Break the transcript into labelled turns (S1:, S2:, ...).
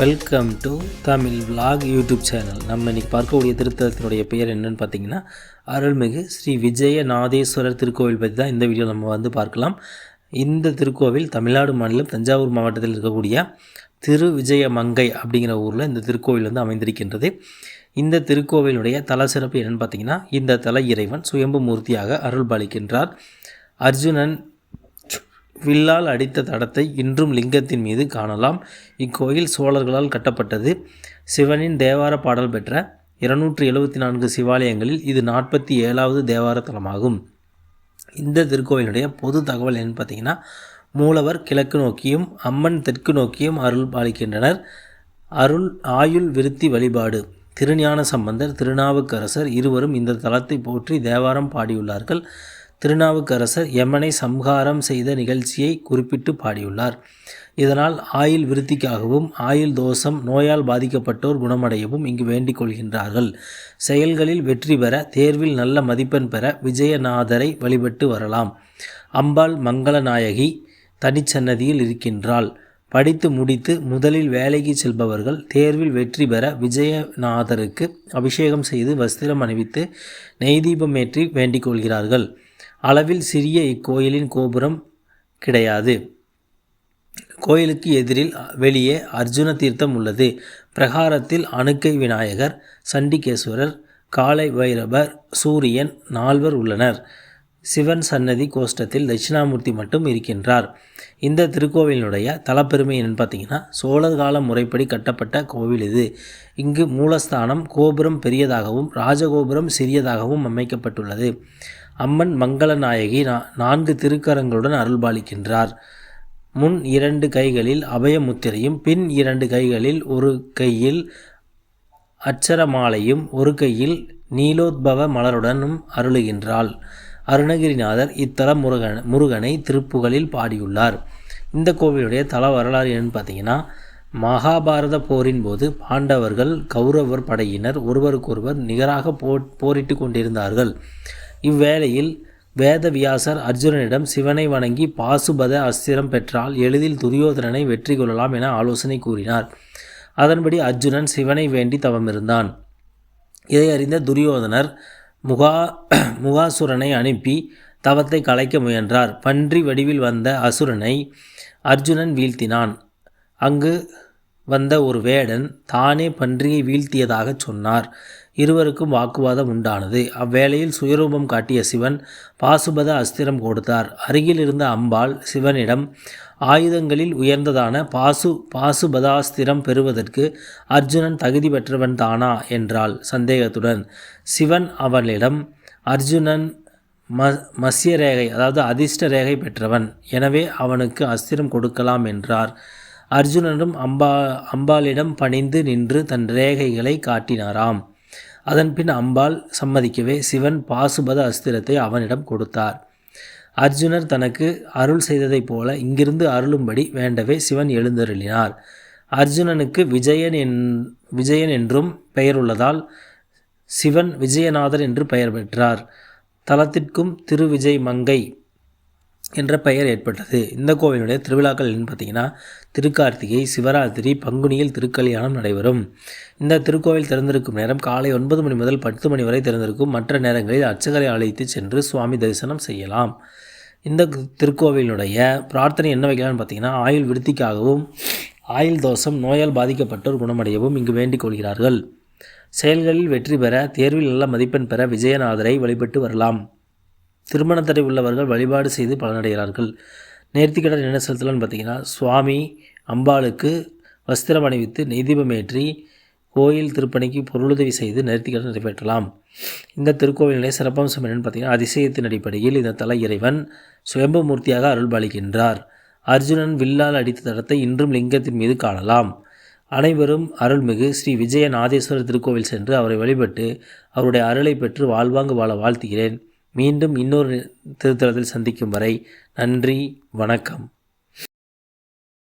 S1: Welcome to Tamil vlog YouTube channel நம்ம இன்றைக்கி பார்க்கக்கூடிய திருத்தலத்தினுடைய பெயர் என்னென்னு பார்த்தீங்கன்னா அருள்மிகு ஸ்ரீ விஜய நாதேஸ்வரர் திருக்கோவில் பற்றி தான் இந்த வீடியோ நம்ம வந்து பார்க்கலாம். இந்த திருக்கோவில் தமிழ்நாடு மாநிலம் தஞ்சாவூர் மாவட்டத்தில் இருக்கக்கூடிய திரு விஜயமங்கை அப்படிங்கிற ஊரில் இந்த திருக்கோவில் வந்து அமைந்திருக்கின்றது. இந்த திருக்கோவிலுடைய தல சிறப்பு என்னென்னு பார்த்தீங்கன்னா இந்த தல இறைவன் சுயம்பு மூர்த்தியாக அருள் பாலிக்கின்றார். அர்ஜுனன் வில்லால் அடித்த தடத்தை இன்றும் லிங்கத்தின் மீது காணலாம். இக்கோயில் சோழர்களால் கட்டப்பட்டது. சிவனின் தேவார பாடல் பெற்ற இருநூற்றி எழுபத்தி நான்கு சிவாலயங்களில் இது நாற்பத்தி ஏழாவது தேவார தலமாகும் இந்த திருக்கோயிலுடைய பொது தகவல் என்னன்னு பார்த்தீங்கன்னா மூலவர் கிழக்கு நோக்கியும் அம்மன் தெற்கு நோக்கியும் அருள் பாலிக்கின்றனர். அருள் ஆயுள் விருத்தி வழிபாடு. திருஞான சம்பந்தர் திருநாவுக்கரசர் இருவரும் இந்த தலத்தை போற்றி தேவாரம் பாடியுள்ளார்கள். திருநாவுக்கரசர் யமனை சம்ஹாரம் செய்த நிகழ்ச்சியை குறிப்பிட்டு பாடியுள்ளார். இதனால் ஆயுள் விருத்திக்காகவும் ஆயுள் தோஷம் நோயால் பாதிக்கப்பட்டோர் குணமடையவும் இங்கு வேண்டிக் கொள்கின்றார்கள். செயல்களில் வெற்றி பெற தேர்வில் நல்ல மதிப்பெண் பெற விஜயநாதரை வழிபட்டு வரலாம். அம்பாள் மங்களநாயகி தனிச்சன்னதியில் இருக்கின்றாள். படித்து முடித்து முதலில் வேலைக்கு செல்பவர்கள் தேர்வில் வெற்றி பெற விஜயநாதருக்கு அபிஷேகம் செய்து வஸ்திரம் அணிவித்து நெய்தீபமேற்றி வேண்டிக் கொள்கிறார்கள். அளவில் சிறிய இக்கோயிலின் கோபுரம் கிடையாது. கோயிலுக்கு எதிரில் வெளியே அர்ஜுன தீர்த்தம் உள்ளது. பிரகாரத்தில் அணுக்கை விநாயகர் சண்டிகேஸ்வரர் காளை வைரவர் சூரியன் நால்வர் உள்ளனர். சிவன் சன்னதி கோஷ்டத்தில் தட்சிணாமூர்த்தி மட்டும் இருக்கின்றார். இந்த திருக்கோவிலினுடைய தலப்பெருமை என்னன்னு பார்த்தீங்கன்னா சோழர் கால முறைப்படி கட்டப்பட்ட கோவில் இது. இங்கு மூலஸ்தானம் கோபுரம் பெரியதாகவும் ராஜகோபுரம் சிறியதாகவும் அமைக்கப்பட்டுள்ளது. அம்மன் மங்களநாயகி நா நான்கு திருக்கரங்களுடன் அருள்பாலிக்கின்றார். முன் இரண்டு கைகளில் அபயமுத்திரையும் பின் இரண்டு கைகளில் ஒரு கையில் அச்சரமாலையும் ஒரு கையில் நீலோத்பவ மலருடனும் அருளுகின்றாள். அருணகிரிநாதர் இத்தல முருகன் முருகனை திருப்புகளில் பாடியுள்ளார். இந்த கோவிலுடைய தல வரலாறு என்னன்னு பார்த்தீங்கன்னா மகாபாரத போரின் போது பாண்டவர்கள் கௌரவர் படையினர் ஒருவருக்கொருவர் நிகராக போ போரிட்டு கொண்டிருந்தார்கள். இவ்வேளையில் வேதவியாசர் அர்ஜுனனிடம் சிவனை வணங்கி பாசுபத அஸ்திரம் பெற்றால் எளிதில் துரியோதனனை வெற்றி கொள்ளலாம் என ஆலோசனை கூறினார். அதன்படி அர்ஜுனன் சிவனை வேண்டி தவமிருந்தான். இதை அறிந்த துரியோதனர் முகா முகாசுரனை அனுப்பி தவத்தை கலைக்க முயன்றார். பன்றி வடிவில் வந்த அசுரனை அர்ஜுனன் வீழ்த்தினான். அங்கு வந்த ஒரு வேடன் தானே பன்றியை வீழ்த்தியதாக சொன்னார். இருவருக்கும் வாக்குவாதம் உண்டானது. அவ்வேளையில் சுயரூபம் காட்டிய சிவன் பாசுபத அஸ்திரம் கொடுத்தார். அருகில் இருந்த அம்பாள் சிவனிடம் ஆயுதங்களில் உயர்ந்ததான பாசு பாசுபதாஸ்திரம் பெறுவதற்கு அர்ஜுனன் தகுதி பெற்றவன் தானா? என்றாள் சந்தேகத்துடன். சிவன் அவளிடம் அர்ஜுனன் ம மசிய ரேகை அதாவது அதிர்ஷ்ட ரேகை பெற்றவன். எனவே அவனுக்கு அஸ்திரம் கொடுக்கலாம் என்றார். அர்ஜுனனும் அம்பா அம்பாளிடம் பணிந்து நின்று தன் ரேகைகளை காட்டினாராம். அதன்பின் அம்பாள் சம்மதிக்கவே சிவன் பாசுபத அஸ்திரத்தை அவனிடம் கொடுத்தார். அர்ஜுனர் தனக்கு அருள் செய்ததைப் போல இங்கிருந்து அருளும்படி வேண்டவே சிவன் எழுந்தருளினார். அர்ஜுனனுக்கு விஜயன் என் விஜயன் என்றும் பெயருள்ளதால் சிவன் விஜயநாதர் என்று பெயர் பெற்றார். தலத்திற்கும் திருவிஜய் மங்கை என்ற பெயர் ஏற்பட்டது. இந்த கோவிலுடைய திருவிழாக்கள் என்னன்னு பார்த்தீங்கன்னா திருக்கார்த்திகை சிவராத்திரி பங்குனியில் திருக்கல்யாணம் நடைபெறும். இந்த திருக்கோவில் திறந்திருக்கும் நேரம் காலை ஒன்பது மணி முதல் பத்து மணி வரை திறந்திருக்கும். மற்ற நேரங்களில் அர்ச்சகரை அழைத்து சென்று சுவாமி தரிசனம் செய்யலாம். இந்த திருக்கோவிலுடைய பிரார்த்தனை என்ன வைக்கலாம்னு பார்த்தீங்கன்னா ஆயுள் விருத்திக்காகவும் ஆயுள் தோஷம் நோயால் பாதிக்கப்பட்டோர் குணமடையவும் இங்கு வேண்டிக் கொள்கிறார்கள். செயல்களில் வெற்றி பெற தேர்வில் நல்ல மதிப்பெண் பெற விஜயநாதரை வழிபட்டு வரலாம். திருமணத்தடை உள்ளவர்கள் வழிபாடு செய்து பலனடைகிறார்கள். நேர்த்திக்கடன் என்ன செலுத்தலாம்னு பார்த்தீங்கன்னா சுவாமி அம்பாளுக்கு வஸ்திரம் அணிவித்து நெய்தீபமேற்றி கோயில் திருப்பணிக்கு பொருளுதவி செய்து நேர்த்திக்கடன் நிறைவேற்றலாம். இந்த திருக்கோவிலிலே சிறப்பம்சம் என்னென்னு பார்த்தீங்கன்னா அதிசயத்தின் அடிப்படையில் இந்த தல இறைவன் சுயம்பு மூர்த்தியாக அருள்பாலிக்கின்றார். அர்ஜுனன் வில்லால் அடித்த தடத்தை இன்றும் லிங்கத்தின் மீது காணலாம். அனைவரும் அருள்மிகு ஸ்ரீ விஜயநாதேஸ்வரர் திருக்கோவில் சென்று அவரை வழிபட்டு அவருடைய அருளை பெற்று வாழ்வாங்கு வாழ வாழ்த்துகிறேன். மீண்டும் இன்னொரு திருத்தலத்தில் சந்திக்கும் வரை நன்றி வணக்கம்.